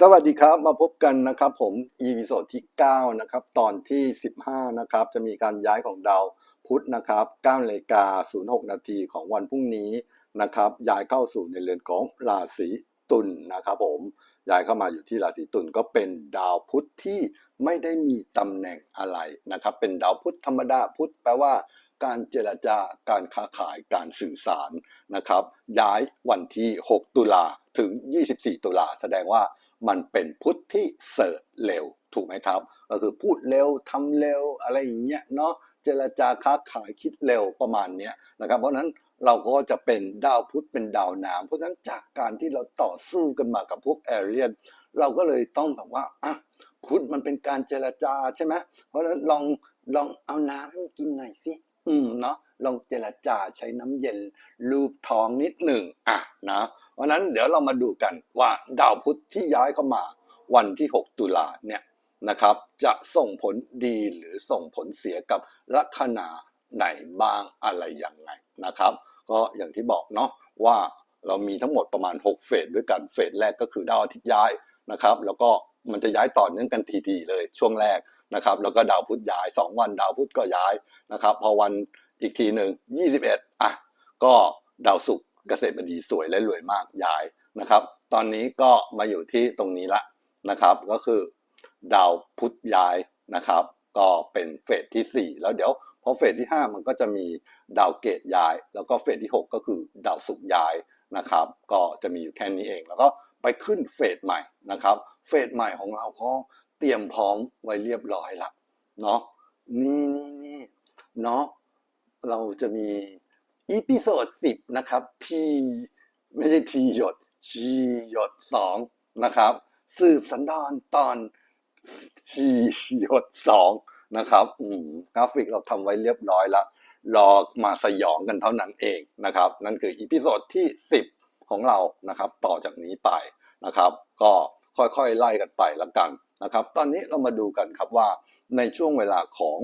สวัสดีครับมาพบกันนะครับผม EP โซดที่ 9 นะครับ ตอนที่ 15 นะครับ จะมีการย้ายของดาวพุธนะครับ9นาฬิกา06 นาทีของวันพรุ่งนี้นะครับ ย้ายเข้าสู่ในเรือนของราศีตุลนะครับผมย้ายเข้ามาอยู่ที่ราศีตุลก็เป็นดาวพุธที่ไม่ได้มีตำแหน่งอะไรนะครับ เป็นดาวพุธธรรมดาพุธแปลว่าการเจรจาการค้าขายการสื่อสารนะครับ ย้ายวันที่ 6 ตุลาถึง 24 ตุลาแสดงว่า มันเป็นพุธที่เสิร์ชเร็วถูกไหมครับ ก็คือพูดเร็วทำเร็วอะไรอย่างเงี้ยเนาะเจรจาค้าขายคิดเร็วประมาณเนี้ยนะครับ เพราะฉะนั้นเราก็จะเป็นดาวพุธเป็นดาวน้ำเพราะฉะนั้นจากการที่เราต่อสู้กันมากับพวกแอเรียน เราก็เลยต้องแบบว่าอะพุธมันเป็นการเจรจาใช่ไหมเพราะฉะนั้นลองลองเอาน้ำให้มันกินหน่อยสิ อืมเนาะลองเจรจาใช้น้ำเย็นลูบท้องนิดหนึ่งอะนะเพราะฉะนั้นเดี๋ยวเรามาดูกันว่าดาวพุธที่ย้ายเข้ามาวันที่ 6 ตุลาเนี่ยนะครับ จะส่งผลดีหรือส่งผลเสียกับลัคนาไหนบ้างอะไรยังไงนะครับ ก็อย่างที่บอกเนาะว่าเรามีทั้งหมดประมาณ 6 เฟสด้วยกันเฟสแรกก็คือดาวอาทิตย์ย้ายนะครับ แล้วก็มันจะย้ายต่อเนื่องกันทีๆเลยช่วงแรก นะครับ แล้วก็ดาวพุธย้าย 2 วันดาวพุธก็ย้ายนะครับ พอวันอีกทีหนึ่ง21อะก็ดาวศุกร์เกษตรบดีสวยและรวยมากย้ายนะครับ ตอนนี้ก็มาอยู่ที่ตรงนี้ละนะครับ ก็คือ ดาวพุธย้ายนะครับ ก็เป็นเฟสที่ 4 แล้วเดี๋ยวพอเฟสที่ 5 มันก็จะมีดาวเกตย้าย แล้วก็เฟสที่ 6 ก็คือดาวศุกร์ย้ายนะครับ ก็จะมีอยู่แค่นี้เอง แล้วก็ไปขึ้นเฟสใหม่นะครับ เฟสใหม่ของเราก็ เตรียมพร้อมไว้เรียบร้อยละเนาะนี่นี่นี่เนาะเราจะมีอีพิโซด10นะครับ ทีไม่ใช่ทีหยดชีหยดสองนะครับสืบสันดานตอนชีหยดสองนะครับ อืมกราฟิกเราทำไว้เรียบร้อยล้วรอมาสยองกันเท่านั้นเองนะครับ นั่นคืออีพิโซดที่ 10 ของเรานะครับ ต่อจากนี้ไปนะครับ ก็ค่อยๆ ไล่กันไปละกัน นะครับ ตอนนี้เรามาดูกันครับว่าในช่วงเวลาของ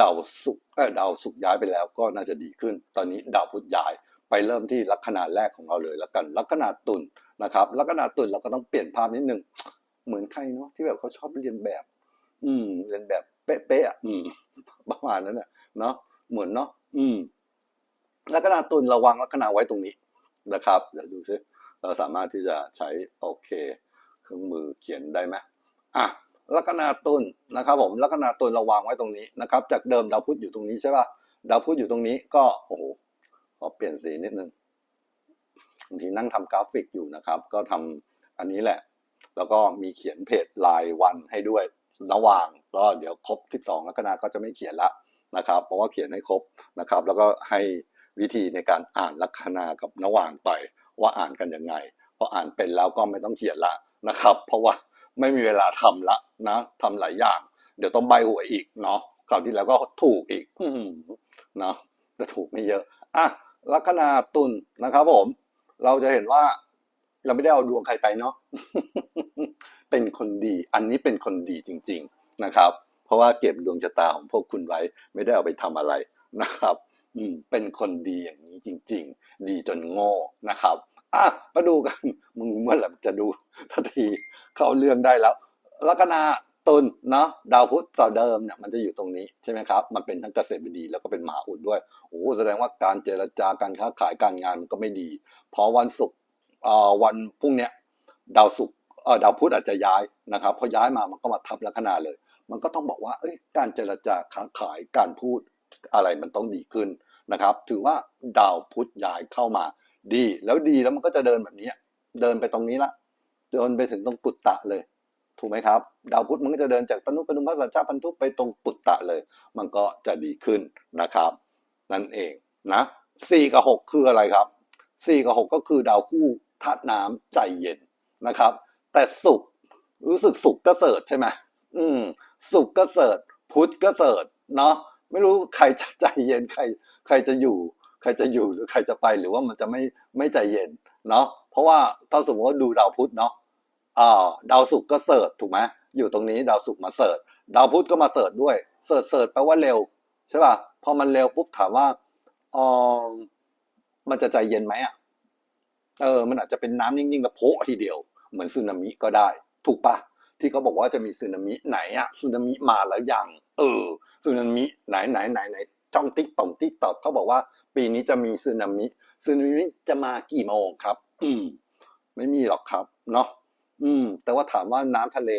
ดาวศุกร์เดาวศุกร์ย้ายไปแล้วก็น่าจะดีขึ้น ตอนนี้ดาวพุธย้ายไปเริ่มที่ลัคนาแรกของเราเลยละกันลัคนาตุลนนะครับลัคนาตุลเราก็ต้องเปลี่ยนภาพนิดนึงเหมือนใครเนาะที่แบบเขาชอบเรียนแบบ อืมเรียนแบบเป๊ะๆอะอืมประมาณนั้นน่ะเนาะเหมือนเนาะอืมลัคนาตุลระวังลัคนาไว้ตรงนี้นะครับ เดี๋ยวดูซิเราสามารถที่จะใช้โอเค เครื่องมือเขียนได้ไหม อะลัคนาตุลนะครับผมลัคนาตุลระวางไว้ตรงนี้นะครับ จากเดิมดาวพุธอยู่ตรงนี้ใช่ป่ะดาวพุธอยู่ตรงนี้ก็โอ้โหขอเปลี่ยนสีนิดนึงบางทีนั่งทำกราฟิกอยู่นะครับ ก็ทำอันนี้แหละ แล้วก็มีเขียนเพจรายวันให้ด้วยระหว่างก็เดี๋ยวครบ12ลัคนาก็จะไม่เขียนละนะครับ เพราะว่าเขียนให้ครบนะครับ แล้วก็ให้วิธีในการอ่านลัคนากับระหว่างไปว่าอ่านกันยังไงพออ่านเป็นแล้วก็ไม่ต้องเขียนละ นะครับ เพราะว่าไม่มีเวลาทำละนะทำหลายอย่าง เดี๋ยวต้องใบหวยอีกเนาะคราวที่แล้วก็ถูกอีกอเนาะแต่ถูกไม่เยอะอะลัคนาตุลนะครับผม เราจะเห็นว่า เราไม่ได้เอาดวงใครไปเนาะเป็นคนดีอันนี้เป็นคนดีจริง ๆนะครับ เพราะว่าเก็บดวงชะตาของพวกคุณไว้ ไม่ได้เอาไปทำอะไรนะครับ อืมเป็นคนดีอย่างนี้จริง ๆ ดีจนโง่นะครับ อะมาดูกัน มึงเมื่อไหร่จะดูทันทีเข้าเรื่องได้แล้วลัคนาตุลเนาะดาวพุธต่อเดิมเนี่ยมันจะอยู่ตรงนี้ใช่ไหมครับ มันเป็นทั้งเกษตรบดีแล้วก็เป็นมหาอุดด้วยโอ้แสดงว่าการเจรจาการค้าขายการงานมันก็ไม่ดีพอวันศุกร์เอ่อวันพรุ่งเนี้ยดาวศุกร์เอ่อดาวพุธอาจจะย้ายนะครับพอย้ายมามันก็มาทับลัคนาเลย มันก็ต้องบอกว่าเอ้ยการเจรจาค้าขายการพูดอะไรมันต้องดีขึ้นนะครับ ถือว่าดาวพุธย้ายเข้ามา ดี แล้วดีแล้วมันก็จะเดินแบบนี้ เดินไปตรงนี้ละเดินไปถึงตรงปุตตะเลย ถูกไหมครับ ดาวพุธมันก็จะเดินจากตนุกนุมพัสสะชาพันธุไปตรงปุตตะเลย มันก็จะดีขึ้นนะครับ นั่นเองนะสี่กับหกคืออะไรครับสี่กับหกก็คือดาวคู่ธาตุน้ำใจเย็นนะครับ แต่สุขรู้สึกสุขก็เสิร์ชใช่ไหมอืม สุขก็เสิร์ชพุธก็เสิร์ชเนาะไม่รู้ใครจะใจเย็นใคร ใครจะอยู่ ใครจะอยู่หรือใครจะไปหรือว่ามันจะไม่ไม่ใจเย็นเนาะเพราะว่าถ้าสมมติว่าดูดาวพุธเนาะอ่าดาวศุกร์ก็เสิร์ชถูกไหมอยู่ตรงนี้ดาวศุกร์มาเสิร์ชดาวพุธก็มาเสิร์ชด้วยเสิร์ชเสิร์ชแปลว่าเร็วใช่ป่ะพอมันเร็วปุ๊บถามว่าออมันจะใจเย็นไหมอะเออ มันอาจจะเป็นน้ำนิ่งๆแล้วโผล่ทีเดียว เหมือนสึนามิก็ได้ ถูกปะที่เขาบอกว่าจะมีสึนามิไหนอะสึนามิมาแล้วยังเออสึนามิไหนไหนไหนไหน จ้องติ๊กต่องติ๊กตอกเขาบอกว่า ปีนี้จะมีสึนามิสึนามิจะมากี่โมงครับ อืม ไม่มีหรอกครับ เนาะอืม แต่ว่าถามว่าน้ำทะเล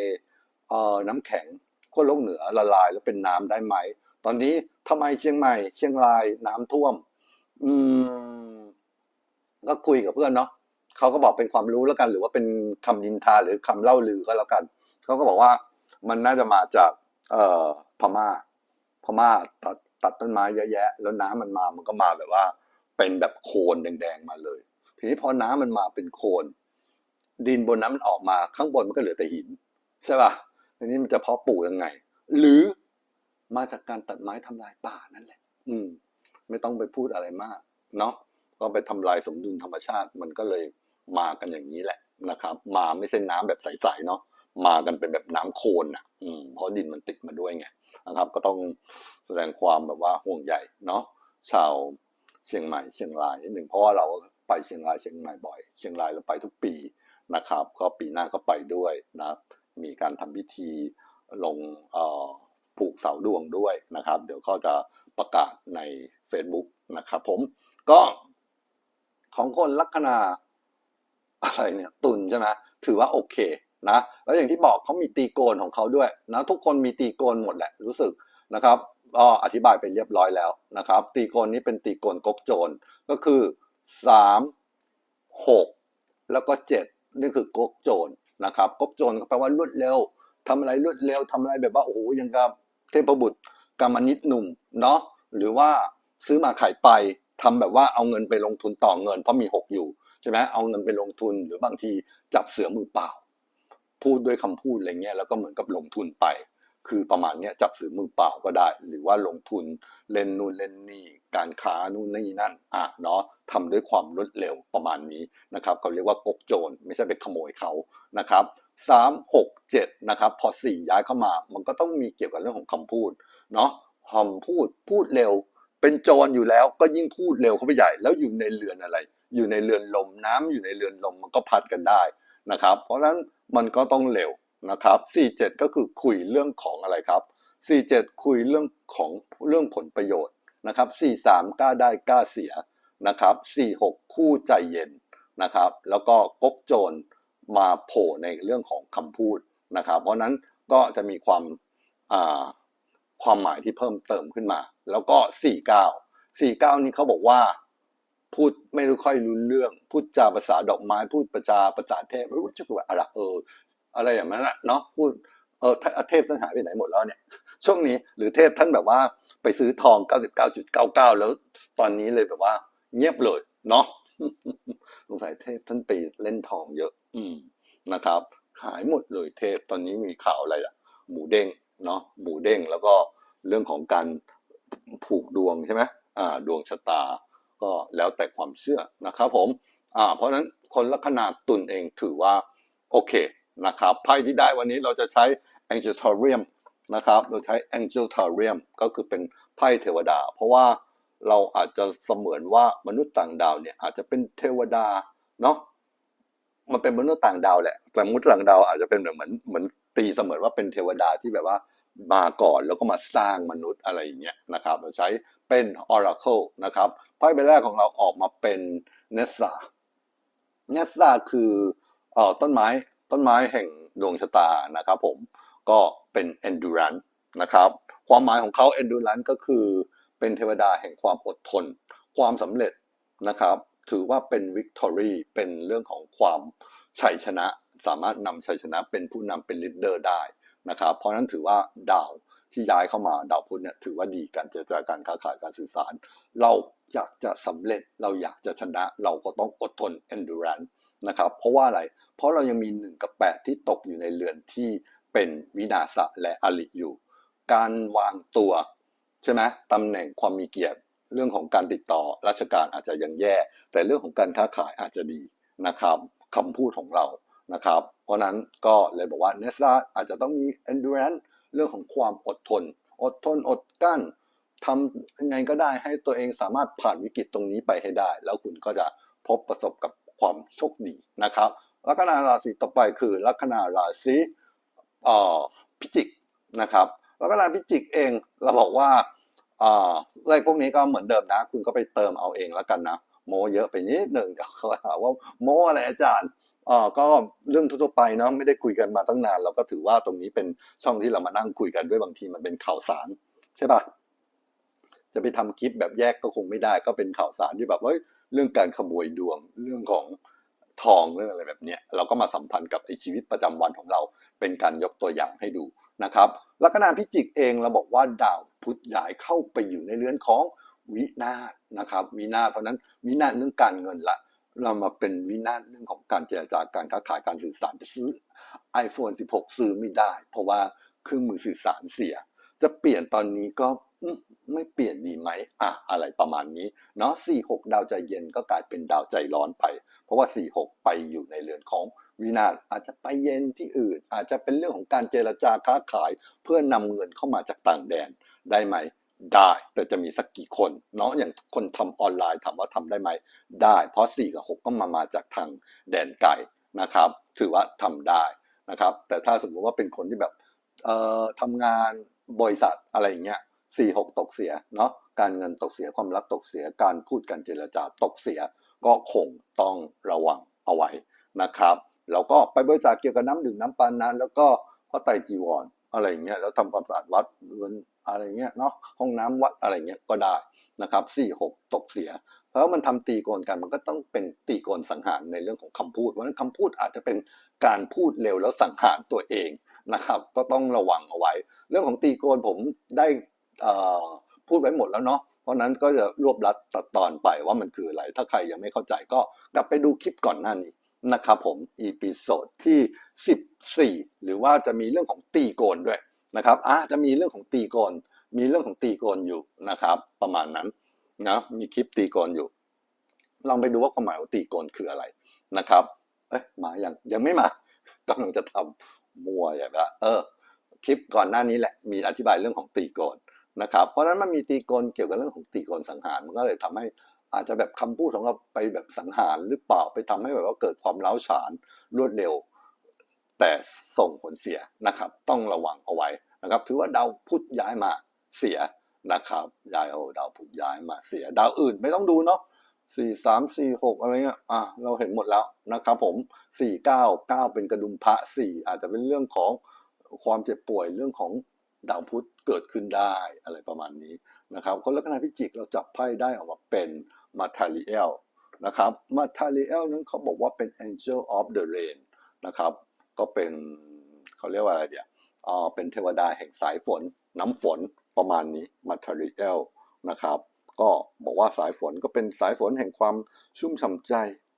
เอ่อน้ำแข็งขั้วโลกเหนือละลายแล้วเป็นน้ำได้ไหม ตอนนี้ทำไมเชียงใหม่ เชียงรายน้ำท่วม อืม ก็คุยกับเพื่อนเนาะเขาก็บอกเป็นความรู้แล้วกัน หรือว่าเป็นคำดินทาหรือคำเล่าลือก็แล้วกันเขาก็บอกว่ามันน่าจะมาจาก เอ่อพม่า พม่า ตัดต้นไม้เยอะแยะ แล้วน้ำมันมามันก็มาแบบว่า เป็นแบบโคลนแดงๆมาเลย ทีนี้พอน้ำมันมาเป็นโคลนดินบนนั้นมันออกมาข้างบนมันก็เหลือแต่หินใช่ป่ะทีนี้มันจะเพาะปลูกยังไง หรือมาจากการตัดไม้ทำลายป่านั่นแหละ อืม ไม่ต้องไปพูดอะไรมาก เนาะก็ไปทำลายสมดุลธรรมชาติมันก็เลยมากันอย่างนี้แหละนะครับ มาไม่ใช่น้ำแบบใสๆเนาะ มากันเป็นแบบน้ำโคลนอะอืมเพราะดินมันติดมาด้วยไงนะครับ ก็ต้องแสดงความแบบว่าห่วงใยเนาะชาวเชียงใหม่เชียงรายนิดหนึ่งเพราะว่าเราไปเชียงรายเชียงใหม่บ่อย เชียงรายเราไปทุกปีนะครับ ก็ปีหน้าก็ไปด้วยนะมีการทำพิธีลงเอ่อผูกเสาดวงด้วยนะครับ เดี๋ยวก็จะประกาศใน Facebook นะครับ ผมก็ของคนลัคนาอะไรเนี่ยตุลใช่ไหมถือว่าโอเค นะแล้วอย่างที่บอกเขามีตีโกนของเขาด้วยนะทุกคนมีตีโกนหมดแหละรู้สึกนะครับก็อธิบายไปเรียบร้อยแล้วนะครับ ตีโกนนี้เป็นตีโกนกกโจรก็คือสามหกแล้วก็เจ็ดนี่คือกกโจรนะครับกกโจรก็แปลว่ารวดเร็วทำอะไรรวดเร็วทำอะไรแบบว่าโอ้โหยังกับเทพบุตรกรรมนิดหนุ่มเนาะหรือว่าซื้อมาขายไปทำแบบว่าเอาเงินไปลงทุนต่อเงินเพราะมีหกอยู่ใช่ไหมเอาเงินไปลงทุนหรือบางทีจับเสือมือเปล่า พูดด้วยคำพูดอะไรเงี้ยแล้วก็เหมือนกับลงทุนไป คือประมาณเนี้ยจับสื่อมือเปล่าก็ได้ หรือว่าลงทุนเล่นนู่นเล่นนี่การค้านู่นนี่นั่นอะเนาะทำด้วยความรวดเร็วประมาณนี้นะครับเขาเรียกว่ากกโจรไม่ใช่ไปขโมยเขานะครับสามหกเจ็ดนะครับพอสี่ย้ายเข้ามา มันก็ต้องมีเกี่ยวกับเรื่องของคำพูดเนาะคำพูดพูดเร็ว เป็นโจรอยู่แล้วก็ยิ่งพูดเร็วเข้าไปใหญ่แล้วอยู่ในเรือนอะไร อยู่ในเรือนลมน้ำอยู่ในเรือนลมมันก็พัดกันได้นะครับ เพราะฉะนั้น มันก็ต้องเร็วนะครับ 47 ก็คือคุยเรื่องของอะไรครับ 47 คุยเรื่องของเรื่องผลประโยชน์นะครับ 43 กล้าได้กล้าเสียนะครับ 46 คู่ใจเย็นนะครับ แล้วก็กกโจรมาโผล่ในเรื่องของคำพูดนะครับ เพราะนั้นก็จะมีความความหมายที่เพิ่มเติมขึ้นมา แล้วก็ 49 49 นี้เขาบอกว่า พูดไม่รู้ค่อยรู้เรื่อง พูดจาภาษาดอกไม้ พูดประจาภาษาเทพไม่รู้จะคืออะไรเออ อะไรอย่างนั้นนะเนาะพูดเออเทพท่านหายไปไหนหมดแล้วเนี่ย ช่วงนี้หรือเทพท่านแบบว่าไปซื้อทอง 99.99 แล้ว ตอนนี้เลยแบบว่า เงียบเลยเนาะสงสัยเทพท่านไปเล่นทองเยอะ อืมนะครับ หายหมดเลยเทพตอนนี้มีข่าวอะไรล่ะ หมูเด้งเนาะหมูเด้งแล้วก็เรื่องของการผูกดวงใช่ไหมอ่า ดวงชะตา ก็แล้วแต่ความเชื่อนะครับผมอ่าเพราะฉะนั้นคนลัคนาตุลเองถือว่าโอเคนะครับไพ่ที่ได้วันนี้เราจะใช้ Angelarium นะครับเราใช้ Angelarium ก็คือเป็นไพ่เทวดา เพราะว่าเราอาจจะเสมือนว่ามนุษย์ต่างดาวเนี่ยอาจจะเป็นเทวดาเนาะมันเป็นมนุษย์ต่างดาวแหละแต่มนุษย์ต่างดาวอาจจะเป็นเหมือนเหมือนตีเสมือนว่าเป็นเทวดาที่แบบว่า มาก่อนแล้วก็มาสร้างมนุษย์อะไรอย่างเงี้ยนะครับเราใช้เป็น Oracle นะครับไพ่ใบแรกของเราออกมาเป็น Nessa Nessa คือเอ่อต้นไม้ต้นไม้แห่งดวงชะตานะครับผมก็เป็น endurance นะครับความหมายของเขา endurance ก็คือเป็นเทวดาแห่งความอดทน ความสำเร็จนะครับถือว่าเป็น victory เป็นเรื่องของความชัยชนะ สามารถนำชัยชนะเป็นผู้นำเป็น leader ได้ นะครับ เพราะนั้นถือว่าดาวที่ย้ายเข้ามาดาวพุธเนี่ยถือว่าดีการเจรจาการค้าขายการสื่อสาร เราอยากจะสำเร็จเราอยากจะชนะเราก็ต้องอดทน endurance นะครับ เพราะว่าอะไร เพราะเรายังมี 1 กับ 8 ที่ตกอยู่ในเรือนที่เป็นวินาศและอริอยู่ การวางตัวใช่ไหมตำแหน่งความมีเกียรติ เรื่องของการติดต่อราชการอาจจะยังแย่ แต่เรื่องของการค้าขายอาจจะดีนะครับคำพูดของเรา นะครับ เพราะนั้นก็เลยบอกว่าเนสซาอาจจะต้องมี endurance เรื่องของความอดทน อดทนอดกั้นทำยังไงก็ได้ให้ตัวเองสามารถผ่านวิกฤตตรงนี้ไปให้ได้ แล้วคุณก็จะพบประสบกับความโชคดีนะครับ ลัคนาราศีต่อไปคือ ลัคนาราศีพิจิกนะครับลัคนาพิจิกเองเราบอกว่าอ่าเลขพวกนี้ก็เหมือนเดิมนะ คุณก็ไปเติมเอาเองแล้วกันนะโมเยอะไปนิดหนึ่งเดี๋ยวเขาหาว่าโมอะไรอาจารย์ อ่อก็เรื่องทั่วไปเนาะไม่ได้คุยกันมาตั้งนาน เราก็ถือว่าตรงนี้เป็นช่องที่เรามานั่งคุยกันด้วยบางทีมันเป็นข่าวสารใช่ปะจะไปทำคลิปแบบแยกก็คงไม่ได้ ก็เป็นข่าวสารที่แบบว่าเรื่องการขโมยดวงเรื่องของทองเรื่องอะไรแบบเนี้ยเราก็มาสัมพันธ์กับไอชีวิตประจำวันของเรา เป็นการยกตัวอย่างให้ดูนะครับลัคนาพิจิกเองเราบอกว่าดาวพุธย้ายเข้าไปอยู่ในเรือนของวินาศนะครับวินาศเพราะฉะนั้นวินาศเรื่องการเงินละ เรามาเป็นวินาศเรื่องของการเจรจาการค้าขายการสื่อสารจะซื้อ iPhone 16 ซื้อไม่ได้ เพราะว่าเครื่องมือสื่อสารเสีย จะเปลี่ยนตอนนี้ก็ไม่เปลี่ยนดีไหมอะอะไรประมาณนี้เนาะ46ดาวใจเย็นก็กลายเป็นดาวใจร้อนไป เพราะว่า46ไปอยู่ในเรือนของวินาศอาจจะไปเย็นที่อื่น อาจจะเป็นเรื่องของการเจรจาค้าขาย เพื่อนำเงินเข้ามาจากต่างแดนได้ไหม ได้ แต่จะมีสักกี่คนเนาะอย่างคนทำออนไลน์ถามว่าทำได้ไหมได้ เพราะ 4 กับ 6 ก็มามาจากทางแดนไกลนะครับ ถือว่าทำได้นะครับ แต่ถ้าสมมติว่าเป็นคนที่แบบเอ่อทำงานบริษัทอะไรอย่างเงี้ยสี่หกตกเสียเนาะการเงินตกเสียความรักตกเสียการพูดการเจรจาตกเสีย ก็คงต้องระวังเอาไว้นะครับแล้วก็ไปบริจาคเกี่ยวกับน้ำดื่มน้ำปานะแล้วก็พระไตรจีวร อะไรอย่างเงี้ยแล้วทำความสะอาดวัดเรือนอะไรเงี้ยเนาะห้องน้ำวัดอะไรเงี้ยก็ได้นะครับสี่หกตกเสีย เพราะมันทำตีโกนกันมันก็ต้องเป็นตีโกนสังหารในเรื่องของคำพูดเพราะฉะนั้นคำพูดอาจจะเป็นการพูดเร็วแล้วสังหารตัวเองนะครับ ก็ต้องระวังเอาไว้ เรื่องของตีโกนผมได้พูดไว้หมดแล้วเนาะเพราะฉะนั้นก็จะรวบรัดตัดตอนไปว่ามันคืออะไร ถ้าใครยังไม่เข้าใจก็กลับไปดูคลิปก่อนหน้านี้ นะครับผมอีพิโซดที่ 14 หรือว่าจะมีเรื่องของตีโกนด้วยนะครับอะจะมีเรื่องของตีโกน มีเรื่องของตีโกนอยู่นะครับ ประมาณนั้นนะมีคลิปตีโกนอยู่ ลองไปดูว่าความหมายของตีโกนคืออะไรนะครับ เอ๊ะมายังยังไม่มากำลังจะทำมัวอย่างละเออ คลิปก่อนหน้านี้แหละมีอธิบายเรื่องของตีโกนนะครับ เพราะนั้นมันมีตีโกนเกี่ยวกับเรื่องของตีโกนสังหาร มันก็เลยทำให้ อาจจะแบบคำพูดของเราไปแบบสังหารหรือเปล่าไปทำให้แบบว่าเกิดความร้าฉานรวดเร็ว แต่ส่งผลเสียนะครับ ต้องระวังเอาไว้นะครับ ถือว่าดาวพุธย้ายมาเสียนะครับย้ายเอาดาวพุธย้ายมาเสีย ดาวอื่นไม่ต้องดูเนาะสี่สามสี่หกอะไรเงี้ยอะเราเห็นหมดแล้วนะครับผมสี่เก้าเก้าเป็นกระดุมพระสี่อาจจะเป็นเรื่องของความเจ็บป่วยเรื่องของดาวพุธเกิดขึ้นได้อะไรประมาณนี้นะครับ คนลัคนาพิจิกเราจับไพ่ได้ออกมาเป็น มาทาริเอลนะครับมาทาริเอลนั้นเขาบอกว่าเป็น angel of the rain นะครับ ก็เป็นเขาเรียกว่าอะไรเดียวอ่าเป็นเทวดาแห่งสายฝน น้ำฝนประมาณนี้ material นะครับ ก็บอกว่าสายฝนก็เป็นสายฝนแห่งความชุ่มฉ่ำใจ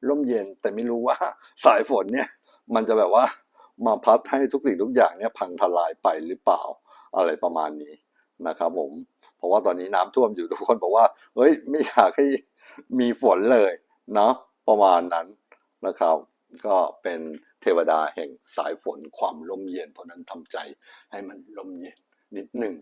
ร่มเย็นแต่ไม่รู้ว่าสายฝนเนี่ยมันจะแบบว่ามาพัดให้ทุกสิ่งทุกอย่างเนี่ยพังทลายไปหรือเปล่าอะไรประมาณนี้นะครับผม เพราะว่าตอนนี้น้ำท่วมอยู่ทุกคนบอกว่าเฮ้ยไม่อยากให้มีฝนเลยเนาะประมาณนั้นนะครับ ก็เป็นเทวดาแห่งสายฝนความลมเย็นเพราะนั้นทำใจให้มันลมเย็นนิดหนึ่ง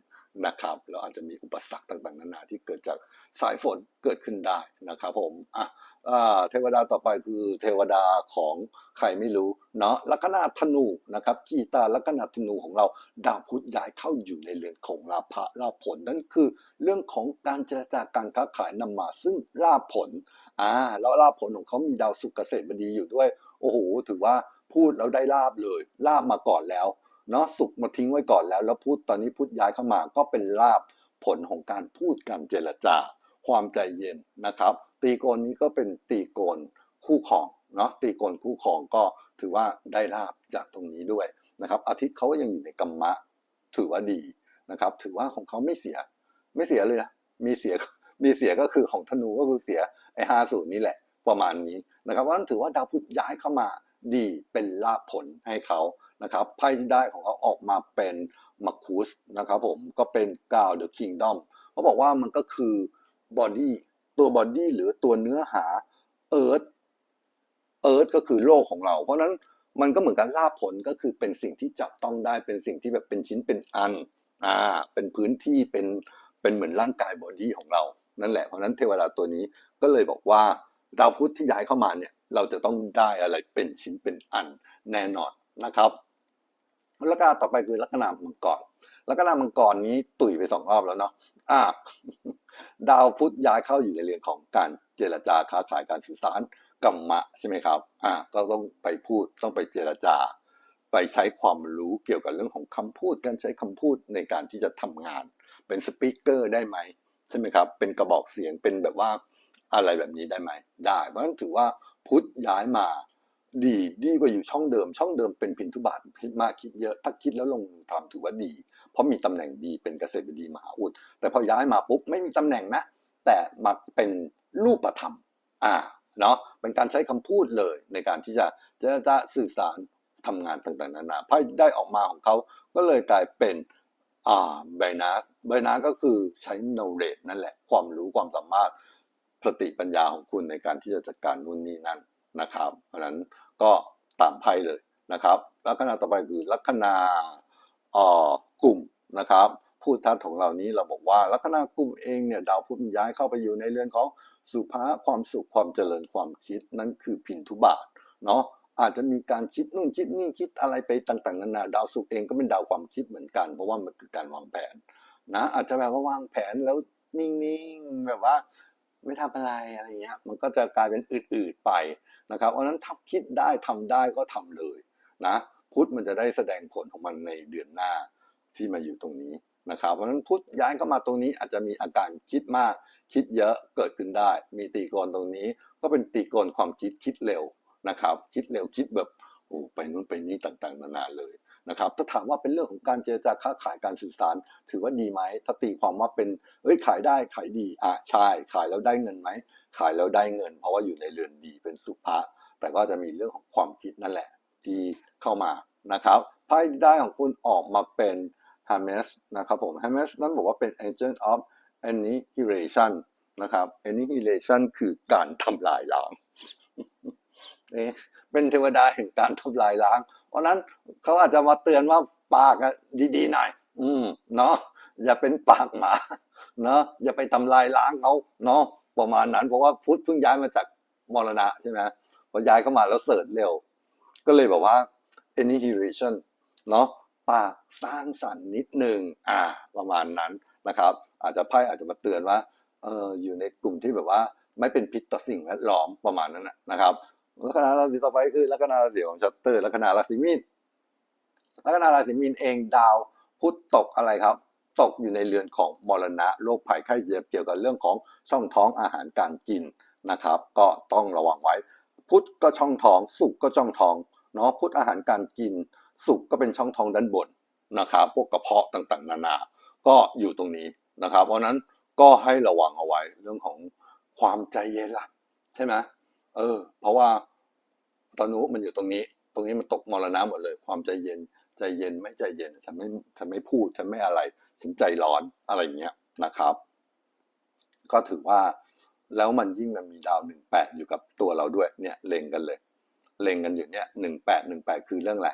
นะครับเราอาจจะมีอุปสรรคต่างๆนานาที่เกิดจากสายฝนเกิดขึ้นได้นะครับผมอะอ่าเทวดาต่อไปคือเทวดาของใครไม่รู้เนาะลัคนาธนูนะครับกีตาลัคนาธนูของเราดาวพุธย้ายเข้าอยู่ในเรือนของลาภะลาภผลนั่นคือเรื่องของการเจรจาการค้าขายนำมาซึ่งลาภผลอ่าแล้วลาภผลของเขามีดาวสุกเกษตรบดีอยู่ด้วย โอ้โห ถือว่าพูดแล้วได้ลาบเลยลาบมาก่อนแล้ว เนาะสุกมาทิ้งไว้ก่อนแล้ว แล้วพูดตอนนี้พูดย้ายเข้ามาก็เป็นลาบผลของการพูดการเจรจา ความใจเย็นนะครับ ตีโกนนี้ก็เป็นตีโกนคู่ครองเนาะตีโกนคู่ครองก็ถือว่าได้ลาบจากตรงนี้ด้วยนะครับ อาทิตย์เขาก็ยังอยู่ในกัมมะ ถือว่าดีนะครับ ถือว่าของเขาไม่เสีย ไม่เสียเลยนะมีเสียมีเสียก็คือของธนูก็คือเสียไอ้ห้าศูนย์นี่แหละประมาณนี้นะครับเพราะนั้นถือว่าดาวพุธย้ายเข้ามา ดีเป็นลาภผลให้เขานะครับไพ่ที่ได้ของเขาออกมาเป็นมักคุสนะครับผมก็เป็นกาวเดอะคิงดอมเขาบอกว่ามันก็คือบอดี้ตัวบอดี้หรือตัวเนื้อหาเอิร์ธเอิร์ธก็คือโลกของเรา เพราะนั้นมันก็เหมือนกันลาภผลก็คือเป็นสิ่งที่จับต้องได้เป็นสิ่งที่แบบเป็นชิ้นเป็นอันอ่าเป็นพื้นที่เป็นเป็นเหมือนร่างกายบอดี้ของเรานั่นแหละเพราะฉะนั้นเทวดาตัวนี้ก็เลยบอกว่าดาวพุธที่ย้ายเข้ามาเนี่ย เราจะต้องได้อะไรเป็นชิ้นเป็นอันแน่นอนนะครับลัคนาต่อไปคือลัคนามังกรลัคนามังกรนี้ตุ๋ยไปสองรอบแล้วเนาะอ่าดาวพุธย้ายเข้าอยู่ในเรื่องของการเจรจาค้าขายการสื่อสารกรรมะใช่ไหมครับ อ่า ก็ต้องไปพูดต้องไปเจรจา ไปใช้ความรู้เกี่ยวกับเรื่องของคำพูดการใช้คำพูดในการที่จะทำงาน เป็นสปีกเกอร์ได้ไหมใช่ไหมครับ เป็นกระบอกเสียงเป็นแบบว่า อะไรแบบนี้ได้ไหมได้ เพราะฉะนั้นถือว่าพุทธย้ายมาดีดีกว่าอยู่ช่องเดิม ช่องเดิมเป็นพินทุบาทมากคิดเยอะถ้าคิดแล้วลงทำถือว่าดี เพราะมีตำแหน่งดีเป็นเกษตรบดีมหาอุด แต่พอย้ายมาปุ๊บไม่มีตำแหน่งนะ แต่มาเป็นรูปธรรม อ่าเนาะเป็นการใช้คำพูดเลยในการที่จะจะจะสื่อสารทำงานต่างๆนานาไพ่ได้ออกมาของเขาก็เลยกลายเป็นอ่าไบนัสไบนัสก็คือใช้ knowledge นั่นแหละความรู้ความสามารถ สติปัญญาของคุณในการที่จะจัดการนู่นนี่นั่นนะครับ เพราะนั้นก็ตามไพ่เลยนะครับลัคนาต่อไปคือลัคนาเอ่อกลุ่มนะครับพูดทัศน์ของเรานี้เราบอกว่าลัคนากลุ่มเองเนี่ยดาวพุธย้ายเข้าไปอยู่ในเรื่องของสุภาความสุขความเจริญความคิดนั่นคือพินทุบาทเนาะอาจจะมีการคิดนู่นคิดนี่คิดอะไรไปต่างๆนานาดาวศุกร์เองก็เป็นดาวความคิดเหมือนกัน เพราะว่ามันคือการวางแผนนะอาจจะแบบว่าวางแผนแล้วนิ่งๆแบบว่า ไม่ทำอะไรอะไรเงี้ยมันก็จะกลายเป็นอืดๆไปนะครับเพราะนั้นถ้าคิดได้ทำได้ก็ทำเลยนะพุธมันจะได้แสดงผลของมันในเดือนหน้าที่มาอยู่ตรงนี้นะครับเพราะฉะนั้นพุธย้ายเข้ามาตรงนี้อาจจะมีอาการคิดมาก คิดเยอะเกิดขึ้นได้ มีตีกรตรงนี้ ก็เป็นตีกรความคิดคิดเร็วนะครับ คิดเร็วคิดแบบโอ้ไปนู้นไปนี้ต่างๆนานาเลย นะครับถ้าถามว่าเป็นเรื่องของการเจรจาค้าขายการสื่อสาร ถือว่าดีไหมถ้าตีความว่าเป็นเอ้ยขายได้ขายดีอะใช่ขายแล้วได้เงินไหมขายแล้วได้เงิน เพราะว่าอยู่ในเรือนดีเป็นสุภาแต่ก็จะมีเรื่องของความคิดนั่นแหละ ที่เข้ามานะครับไพ่ได้ของคุณออกมาเป็น h a m e s นะครับผม h a m e s นั้นบอกว่าเป็น agent of annihilation นะครับ annihilation คือการทำลายล้าง เอ๊ะเป็นเทวดาแห่งการทำลายล้าง เพราะนั้นเขาอาจจะมาเตือนว่าปากอะดีๆหน่อยอืมเนาะอย่าเป็นปากหมาเนาะอย่าไปทำลายล้างเขาเนาะประมาณนั้น เพราะว่าพุทธเพิ่งย้ายมาจากมรณะใช่ไหมพอย้ายเข้ามาแล้วเสิร์ชเร็ว ก็เลยแบบว่า annihilation เนาะปากสร้างสรรค์นิดหนึ่งอ่า ประมาณนั้นนะครับ อาจจะไพ่อาจจะมาเตือนว่าเอออยู่ในกลุ่มที่แบบว่า ไม่เป็นพิษต่อสิ่งแวดล้อมประมาณนั้นนะครับ ลัคนาราศีต่อไปคือลัคนาราศีของชัตเตอร์ลัคนาราศีมีนลัคนาราศีมีนเองดาวพุธตกอะไรครับ ตกอยู่ในเรือนของมรณะโรคภัยไข้เจ็บเกี่ยวกับเรื่องของช่องท้องอาหารการกินนะครับ ก็ต้องระวังไว้ พุธก็ช่องท้องสุกก็ช่องท้องเนาะพุธอาหารการกิน สุกก็เป็นช่องท้องด้านบนนะครับพวกกระเพาะต่างๆ นานา ก็อยู่ตรงนี้นะครับ เพราะนั้นก็ให้ระวังเอาไว้เรื่องของความใจเย็นล่ะ ใช่ไหม เออ เพราะว่าตอนนู้มันอยู่ตรงนี้ ตรงนี้มันตกมรณะหมดเลย ความใจเย็น ใจเย็นไม่ใจเย็น ฉันไม่ฉันไม่พูด ฉันไม่อะไร ฉันใจร้อนอะไรอย่างเงี้ยนะครับ ก็ถือว่าแล้วมันยิ่งมันมีดาวหนึ่งแปดอยู่กับตัวเราด้วย เนี่ยเล็งกันเลย เล็งกันอยู่เนี่ยหนึ่งแปดหนึ่งแปดคือเรื่องอะไร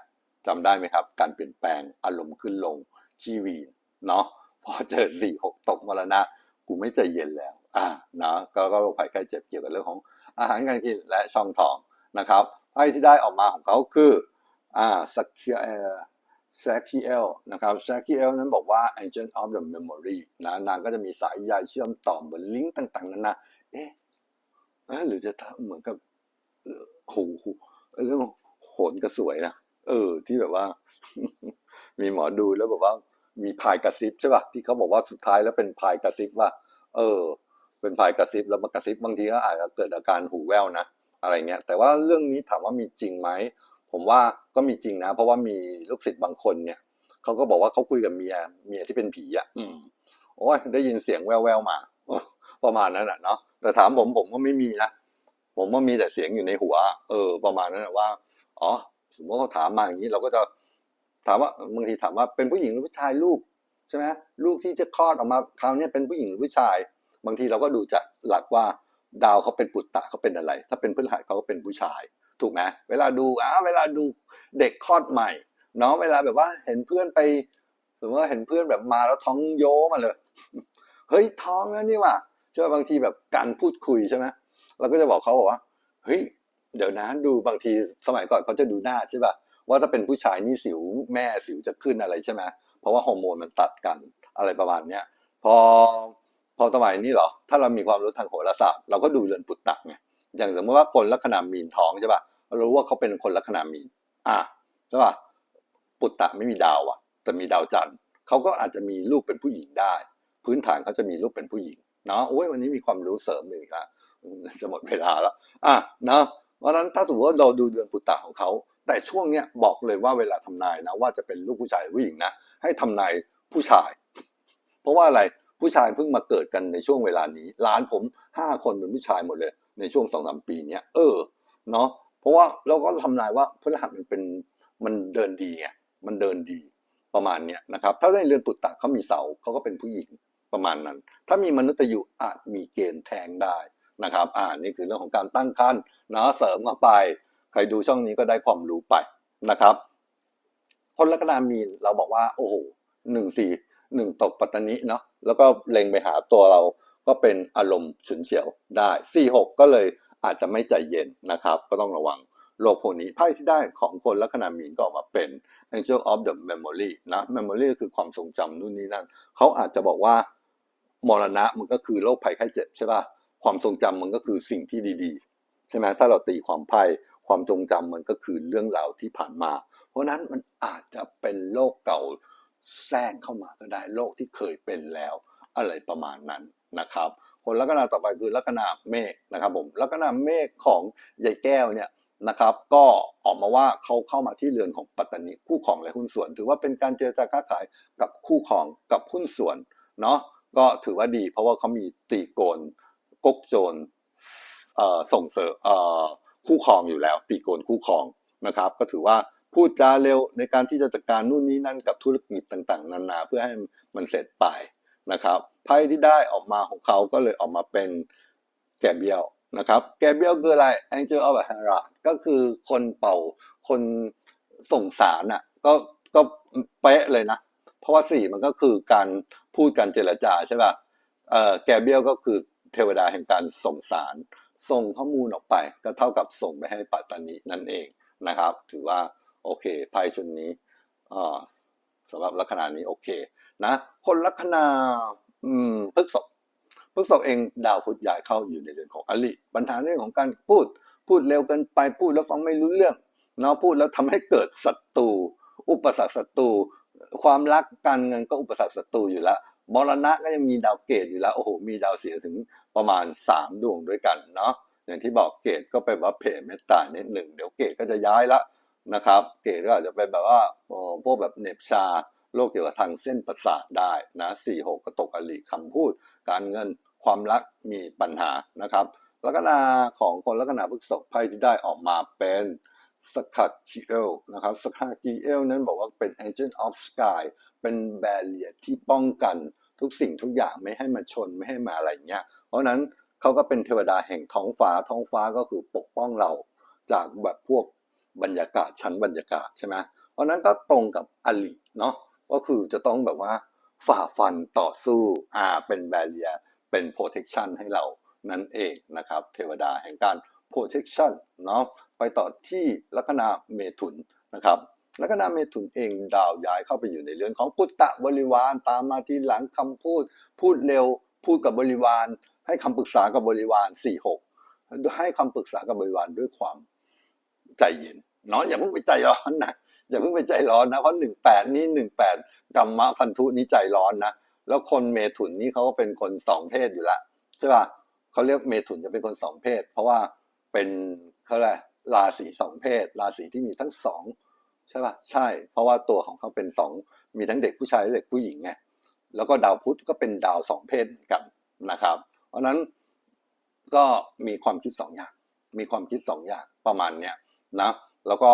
จำได้ไหมครับ การเปลี่ยนแปลงอารมณ์ขึ้นลงขี้วีนเนาะพอเจอสี่หกตกมรณะกูไม่ใจเย็นแล้ว อ่านะก็ก็โรคภัยไข้เจ็บเกี่ยวกับเรื่องของอาหารการกินและช่องท้องนะครับไพ่ที่ได้ออกมาของเขาคืออ่าสักเคียแซคคีเอลนะครับแซคคีเอลนั้นบอกว่า agent of the memory นะนางก็จะมีสายใยเชื่อมต่อเหมือนลิงก์ต่าง ๆ นั้นนะเอ๊ะหรือจะทำเหมือนกับเอ่อโหเรื่องโหนกระสวยนะเออ ที่แบบว่า มีหมอดูแล้วแบบว่ามีพายกระซิบใช่ป่ะที่เขาบอกว่าสุดท้ายแล้วเป็นพายกระซิบว่า เออ เป็นพายกระซิบแล้วมากระซิบบางทีก็อาจจะเกิดอาการหูแว่วนะอะไรเงี้ยแต่ว่าเรื่องนี้ถามว่ามีจริงไหมผมว่าก็มีจริงนะ เพราะว่ามีลูกศิษย์บางคนเนี่ยเขาก็บอกว่าเขาคุยกับเมียเมียที่เป็นผีอะอืมโอ้ยได้ยินเสียงแว่วๆมาประมาณนั้นอะเนาะแต่ถามผมผมก็ไม่มีนะผมว่ามีแต่เสียงอยู่ในหัว เออ ประมาณนั้นว่าอ๋อสมมติเขาถามมาอย่างนี้ เราก็จะถามว่าบางทีถามว่าเป็นผู้หญิงหรือผู้ชายลูกใช่ไหมลูกที่จะคลอดออกมาคราวนี้เป็นผู้หญิงหรือผู้ชาย บางทีเราก็ดูจากหลักว่าดาวเขาเป็นปุตตะเขาเป็นอะไร ถ้าเป็นพฤหัสเขาก็เป็นผู้ชาย ถูกไหมเวลาดูอ้าเวลาดูเด็กคลอดใหม่เนาะเวลาแบบว่าเห็นเพื่อนไปสมมติว่าเห็นเพื่อนแบบมาแล้วท้องโยมาเลย เฮ้ยท้องแล้วนี่ว่ะใช่ไหมบางทีแบบการพูดคุยใช่ไหมเราก็จะบอกเขาบอกว่าเฮ้ยเดี๋ยวนะดูบางทีสมัยก่อนเขาจะดูหน้าใช่ป่ะว่าถ้าเป็นผู้ชายนี่สิวแม่สิวจะขึ้นอะไรใช่ไหมเพราะว่าฮอร์โมนมันตัดกันอะไรประมาณเนี้ยพอ พอสมัยนี้เหรอ ถ้าเรามีความรู้ทางโหราศาสตร์เราก็ดูเรือนปุตตะไงอย่างสมมติว่าคนลัคนามีนท้องใช่ป่ะรู้ว่าเขาเป็นคนลัคนามีน อะใช่ป่ะปุตตะไม่มีดาวอะ แต่มีดาวจันทร์เขาก็อาจจะมีลูกเป็นผู้หญิงได้ พื้นฐานเขาจะมีลูกเป็นผู้หญิงเนาะโอ้ยวันนี้มีความรู้เสริมอีกแล้วจะหมดเวลาแล้วอะเนาะเพราะฉะนั้นถ้าสมมติว่าเราดูเดือนปุตตะของเขาแต่ช่วงเนี้ยบอกเลยว่าเวลาทำนายนะ ว่าจะเป็นลูกผู้ชายหรือผู้หญิงนะให้ทำนายผู้ชาย เพราะว่าอะไร ผู้ชายเพิ่งมาเกิดกันในช่วงเวลานี้ร้านผมห้าคนเป็นผู้ชายหมดเลย ในช่วงสองสามปีเนี้ยเออเนาะเพราะว่าเราก็ทำนายว่าพฤหัสมันเป็นมันเดินดีไงมันเดินดีประมาณเนี้ยนะครับ ถ้าในเรือนปุตตะเขามีเสาเขาก็เป็นผู้หญิงประมาณนั้น ถ้ามีมนุษย์อยู่อาจมีเกณฑ์แทงได้นะครับ อ่านี่คือเรื่องของการตั้งคันนะเสริมเข้าไป ใครดูช่องนี้ก็ได้ความรู้ไปนะครับ คนลัคนามีนเราบอกว่า โอ้โหหนึ่งสี่หนึ่งตกปัตตานิเนาะ แล้วก็เล็งไปหาตัวเราก็เป็นอารมณ์ฉุนเฉียวได้สี่หก็เลยอาจจะไม่ใจเย็นนะครับ ก็ต้องระวังโลกพวกนี้ไพ่ที่ได้ของคนลัคนามีนก็ออกมาเป็น Angel of the Memory นะ Memory ก็คือความทรงจำนู่นนี่นั่นเขาอาจจะบอกว่ามรณะมันก็คือโรคภัยไข้เจ็บใช่ป่ะความทรงจำมันก็คือสิ่งที่ดีๆ ใช่ไหมถ้าเราตีความไพ่ความทรงจำมันก็คือเรื่องราวที่ผ่านมา เพราะนั้นมันอาจจะเป็นโรคเก่า แทรกเข้ามาก็ได้โรคที่เคยเป็นแล้ว อะไรประมาณนั้นนะครับคนลัคนาต่อไปคือลัคนาเมฆนะครับผมลัคนาเมฆของยายแก้วเนี่ยนะครับก็ออกมาว่าเขาเข้ามาที่เรือนของปัตตานีคู่ของและหุ้นส่วน ถือว่าเป็นการเจรจาค้าขายกับคู่ของกับหุ้นส่วนเนาะก็ถือว่าดีเพราะว่าเขามีตีโกนกกโจรส่งเสริมคู่ครองอยู่แล้ว ตีโกนคู่ครองนะครับ ก็ถือว่า พูดจาเร็วในการที่จะจัดการนู่นนี่นั่นกับธุรกิจต่างๆ นานาเพื่อให้มันเสร็จไปนะครับไพ่ที่ได้ออกมาของเขาก็เลยออกมาเป็นแกเบียวนะครับแกเบียวคืออะไร Angel of h a r a ก็คือคนเป่าคนส่งสารอะก็ก็เป๊ะเลยนะ เพราะว่าสี่มันก็คือการพูดการเจรจาใช่ป่ะเอ่อแกเบียวก็คือเทวดาแห่งการส่งสาร ส่งข้อมูลออกไป ก็เท่ากับส่งไปให้ปัตตานีนั่นเองนะครับ ถือว่า โอเคไพ่ชุดนี้อ่าสำหรับลัคนานี้โอเค นะ คนลัคนาอืมพฤกษบพฤกษบเองดาวพุธย้ายเข้าอยู่ในเรือนของอลิปัญหาเรื่องของการพูด พูดเร็วเกินไปพูดแล้วฟังไม่รู้เรื่องเนาะพูดแล้วทำให้เกิดศัตรูอุปสรรคศัตรูความรักการเงินก็อุปสรรคศัตรูอยู่แล้วมรณะก็ยังมีดาวเกตอยู่แล้วโอ้โหมีดาวเสียถึงประมาณสามดวงด้วยกันเนาะอย่างที่บอกเกตก็เป็นว่าเพเมตตานิดหนึ่งเดี๋ยวเกตก็จะย้ายละ นะครับเกตก็อาจจะเป็นแบบว่าพวกแบบเหน็บชาโรคเกี่ยวกับทางเส้นประสาทได้นะสี่หกก็ตกอลิคำพูด การเงินความรักมีปัญหานะครับลัคนาของคนลัคนาพฤกษบไพ่ที่ได้ออกมาเป็นสกัดคีเอลนะครับสกัดคีเอลนั้นบอกว่าเป็น agent of sky เป็นแบเรียที่ป้องกันทุกสิ่งทุกอย่างไม่ให้มาชนไม่ให้มาอะไรเงี้ย เพราะนั้นเขาก็เป็นเทวดาแห่งท้องฟ้าท้องฟ้าก็คือปกป้องเราจากแบบพวก บรรยากาศชั้นบรรยากาศใช่ไหมเพราะนั้นก็ตรงกับอลิเนาะก็คือจะต้องแบบว่าฝ่าฟันต่อสู้อ่าเป็นแบเรียเป็น protection ให้เรานั่นเองนะครับ เทวดาแห่งการ protection เนาะไปต่อที่ลัคนาเมถุนนะครับลัคนาเมถุนเองดาวย้ายเข้าไปอยู่ในเรือนของพุทธบริวารตามมาที่หลังคำพูด พูดเร็วพูดกับบริวาร ให้คำปรึกษากับบริวารสี่หกให้คำปรึกษากับบริวารด้วยความ ใจเย็นเนาะอย่าเพิ่งไปใจร้อนนะอย่าเพิ่งไปใจร้อนนะเพราะหนึ่งแปดนี่หนึ่งแปดกรรมะพันธุนี้ใจร้อนนะแล้วคนเมถุนนี่เขาก็เป็นคนสองเพศอยู่ละใช่ป่ะเขาเรียกเมถุนจะเป็นคนสองเพศ เพราะว่าเป็นเขาเรียกราศีสองเพศ ราศีที่มีทั้งสองใช่ป่ะใช่ เพราะว่าตัวของเขาเป็นสองมีทั้งเด็กผู้ชายและเด็กผู้หญิงไงแล้วก็ดาวพุธก็เป็นดาวสองเพศเหมือนกันนะครับ เพราะฉะนั้นก็มีความคิดสองอย่าง มีความคิดสองอย่างประมาณเนี้ย นะ แล้วก็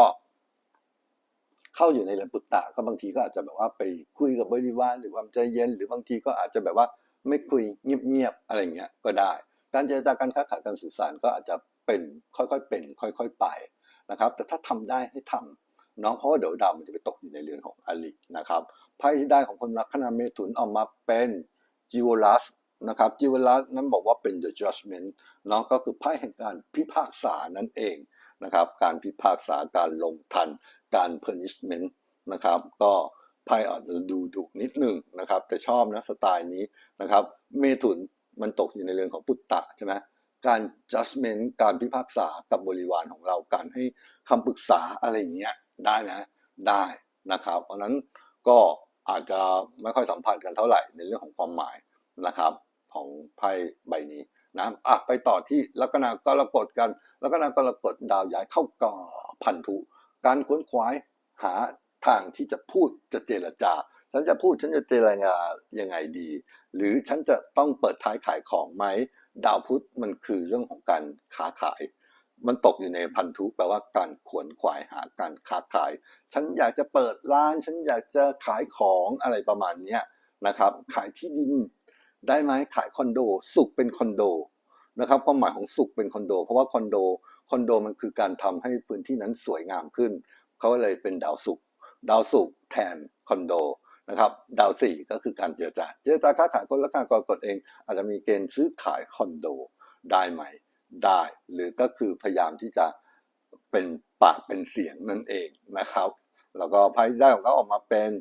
เข้าอยู่ในเรือนปุตตะก็บางทีก็อาจจะแบบว่าไปคุยกับบริวารหรือความใจเย็น หรือบางทีก็อาจจะแบบว่าไม่คุยเงียบๆอะไรเงี้ยก็ได้ การเจรจาการค้าขายการสื่อสารก็อาจจะเป็นค่อยๆเป็น ค่อย ๆไปนะครับ แต่ถ้าทำได้ให้ทำเนาะเพราะว่าเดี๋ยวดาวมันจะไปตกอยู่ในเรือนของอลินะครับไพ่ที่ได้ของคนลัคนาเมถุนออกมาเป็นจิวลัสนะครับจิวลัสนั้นบอกว่าเป็น the judgment เนาะก็คือไพ่แห่งการพิพากษานั่นเอง นะครับการพิพากษาการลงทันการ punishment นะครับก็ไพ่อาจจะดูดุนิดหนึ่งนะครับ แต่ชอบนะสไตล์นี้นะครับ เมถุนมันตกอยู่ในเรื่อนของปุตตะใช่ไหมการ judgment การพิพากษากับบริวารของเราการให้คำปรึกษาอะไรอย่างเงี้ยได้นะได้นะครับเพราะฉะนั้นก็อาจจะไม่ค่อยสัมพันธ์กันเท่าไหร่ในเรื่องของความหมายนะครับ ของไพ่ใบนี้ นะอะไปต่อที่ลัคนากรกฎกันลัคนากรกฎดาวย้ายเข้าก่อพันธุ การค้นคว้าหาทางที่จะพูดจะเจรจา ฉันจะพูดฉันจะเจรจายังไงดี หรือฉันจะต้องเปิดท้ายขายของไหม ดาวพุธมันคือเรื่องของการค้าขาย มันตกอยู่ในพันธุแปลว่าการขวนขวายหาการค้าขาย ฉันอยากจะเปิดร้าน ฉันอยากจะขายของอะไรประมาณนี้นะครับ ขายที่ดิน ได้ไหมขายคอนโด สุขเป็นคอนโดนะครับความหมายของสุขเป็นคอนโด เพราะว่าคอนโดคอนโดมันคือการทำให้พื้นที่นั้นสวยงามขึ้น เขาเลยเป็นดาวสุข ดาวสุขแทนคอนโดนะครับดาวสี่ก็คือการเจรจาเจรจาค้าขายคนละการกรกฎเอง อาจจะมีเกณฑ์ซื้อขายคอนโดได้ไหมได้ หรือก็คือพยายามที่จะเป็นปากเป็นเสียงนั่นเองนะครับ แล้วก็ไพ่ได้ของเขาออกมาเป็น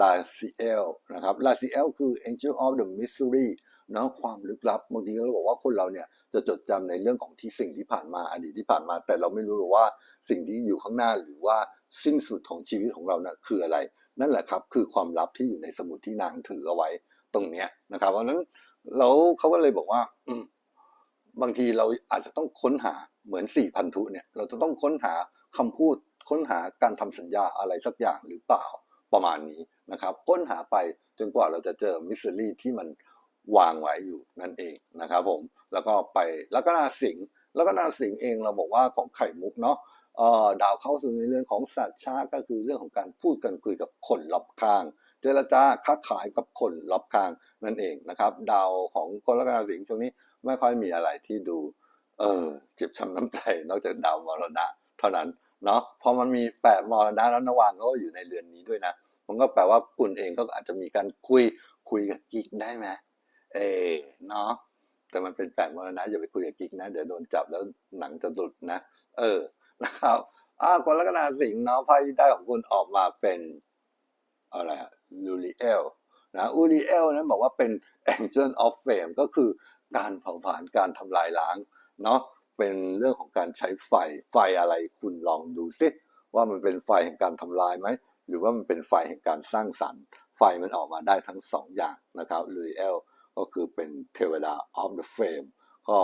ลาซิเอลนะครับลาซิเอลคือ Angel of the Mystery เนาะความลึกลับบางทีเราบอกว่าคนเราเนี่ยจะจดจำในเรื่องของที่สิ่งที่ผ่านมาอดีตที่ผ่านมา แต่เราไม่รู้หรอกว่าสิ่งที่อยู่ข้างหน้าหรือว่าสิ้นสุดของชีวิตของเราเนี่ยคืออะไร นั่นแหละครับคือความลับที่อยู่ในสมุดที่นางถือเอาไว้ตรงเนี้ยนะครับเพราะนั้นแล้วเขาก็เลยบอกว่าบางทีเราอาจจะต้องค้นหาเหมือนสี่พันธุเนี่ย เราจะต้องค้นหาคำพูด ค้นหาการทำสัญญาอะไรสักอย่างหรือเปล่าประมาณนี้นะครับ ค้นหาไปจนกว่าเราจะเจอมิสซิลี่ที่มันวางไว้อยู่นั่นเองนะครับผมแล้วก็ไปแล้วก็นาสิงห์แล้วก็นาสิงห์เองเราบอกว่าของไข่มุกเนาะเอ่อดาวเข้าสู่ในเรื่องของสัตว์ชาติก็คือเรื่องของการพูดกันคุยกับคนรอบข้าง เจรจาค้าขายกับคนรอบข้างนั่นเองนะครับ ดาวของคนลัคนาสิงห์ช่วงนี้ไม่ค่อยมีอะไรที่ดู เออเจ็บช้ำน้ำใจนอกจากดาวมรณะ เท่านั้น เนาะพอมันมีแปดมรณะแล้วนวางก็อยู่ในเรือนนี้ด้วยนะมันก็แปลว่าคุณเองก็อาจจะมีการคุยคุยกับกิ๊กได้ไหมเออเนาะแต่มันเป็นแปดมรณะอย่าไปคุยกับกิ๊กนะเดี๋ยวโดนจับแล้วหนังจะหลุดนะ เออนะครับอ่ากรกฎาสิงห์เนาะไพ่ได้ของคุณออกมาเป็นอะไรอะลูริเอลนะอูริเอลนั้นบอกว่าเป็น Angel of Fame ก็คือการเผาผลาญการทำลายล้างเนาะ เป็นเรื่องของการใช้ไฟไฟอะไรคุณลองดูซิว่ามันเป็นไฟแห่งการทำลายไหมหรือว่ามันเป็นไฟแห่งการสร้างสรรค์ ไฟมันออกมาได้ทั้งสองอย่างนะครับลูริเอลก็คือเป็นเทวดา of the flame ก็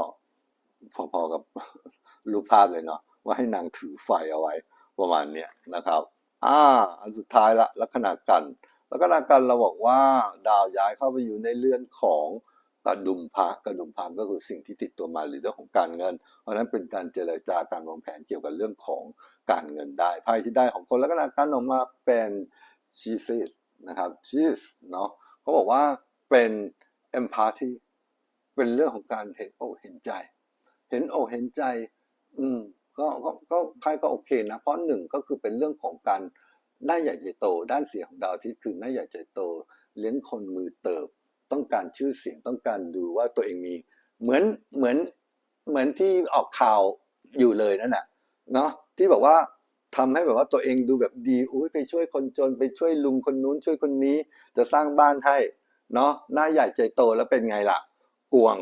พอๆกับรูปภาพเลยเนาะว่าให้นางถือไฟเอาไว้ประมาณเนี้ยนะครับอ่าอันสุดท้ายละลัคนากันแล้วก็นากันเราบอกว่าดาวย้ายเข้าไปอยู่ในเรือนของ กระดุมพระกระดุมพระก็คือสิ่งที่ติดตัวมาหรือเรื่องของการเงิน เพราะนั้นเป็นการเจรจาการวางแผนเกี่ยวกับเรื่องของการเงินได้ไพ่ที่ได้ของคนแล้วก็นากันออกมาเป็นชีซิสนะครับชีสเนาะเขาบอกว่าเป็น empathy เป็นเรื่องของการเห็นอกเห็นใจ เห็นอกเห็นใจ อืมก็ก็ก็ไพ่ก็โอเคนะ เพราะหนึ่งก็คือเป็นเรื่องของการหน้ใหญ่ใจโต ด้านเสียงของดาวอาทิตย์คือหน้ใหญ่ใจโต เลี้ยงคนมือเติบ ต้องการชื่อเสียงต้องการดูว่าตัวเองมี เหมือนเหมือนเหมือนที่ออกข่าวอยู่เลยนั่นแหละเนาะที่แบบว่าทำให้แบบว่าตัวเองดูแบบดีอุ้ยไปช่วยคนจนไปช่วยลุงคนนู้น ช่วยคนนี้จะสร้างบ้านให้เนาะหน้าใหญ่ใจโตแล้วเป็นไงล่ะ กวง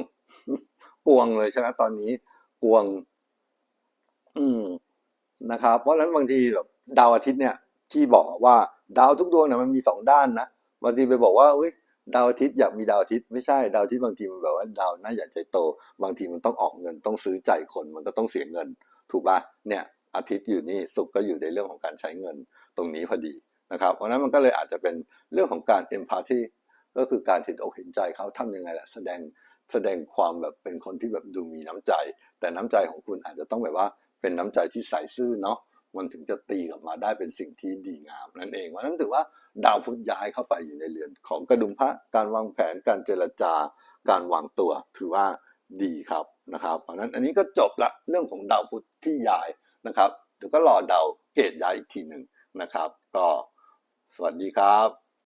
กวงเลยใช่ไหมตอนนี้ กวง อืมนะครับ เพราะฉะนั้นบางทีแบบดาวอาทิตย์เนี่ย ที่บอกว่า ดาวทุกดวงเนี่ยมันมีสองด้านนะบางทีไปบอกว่าอุ้ย ดาวอาทิตย์อยากมีดาวอาทิตย์ไม่ใช่ดาวอาทิตย์บางทีมันแบบว่าดาวน่าอยากใจโต บางทีมันต้องออกเงินต้องซื้อใจคนมันก็ต้องเสียเงิน ถูกป่ะเนี่ยอาทิตย์อยู่นี่ศุกร์ก็อยู่ในเรื่องของการใช้เงินตรงนี้พอดีนะครับเพราะนั้นมันก็เลยอาจจะเป็นเรื่องของการเอมพาธีก็คือการเห็นอกเห็นใจเขาทำยังไงล่ะแสดงแสดงความแบบเป็นคนที่แบบดูมีน้ำใจ แต่น้ำใจของคุณอาจจะต้องแบบว่าเป็นน้ำใจที่ใส่ซื่อเนาะ มันถึงจะตีกลับมาได้เป็นสิ่งที่ดีงามนั่นเองเพราะนั้นถือว่าดาวพุธย้ายเข้าไปอยู่ในเรือนของกระดุมพระการวางแผนการเจรจาการวางตัว ถือว่าดีครับนะครับเพราะนั้นอันนี้ก็จบละเรื่องของดาวพุธที่ย้ายนะครับเดี๋ยวก็รอดาวเกตย้ายอีกทีหนึ่งนะครับ ก็สวัสดีครับ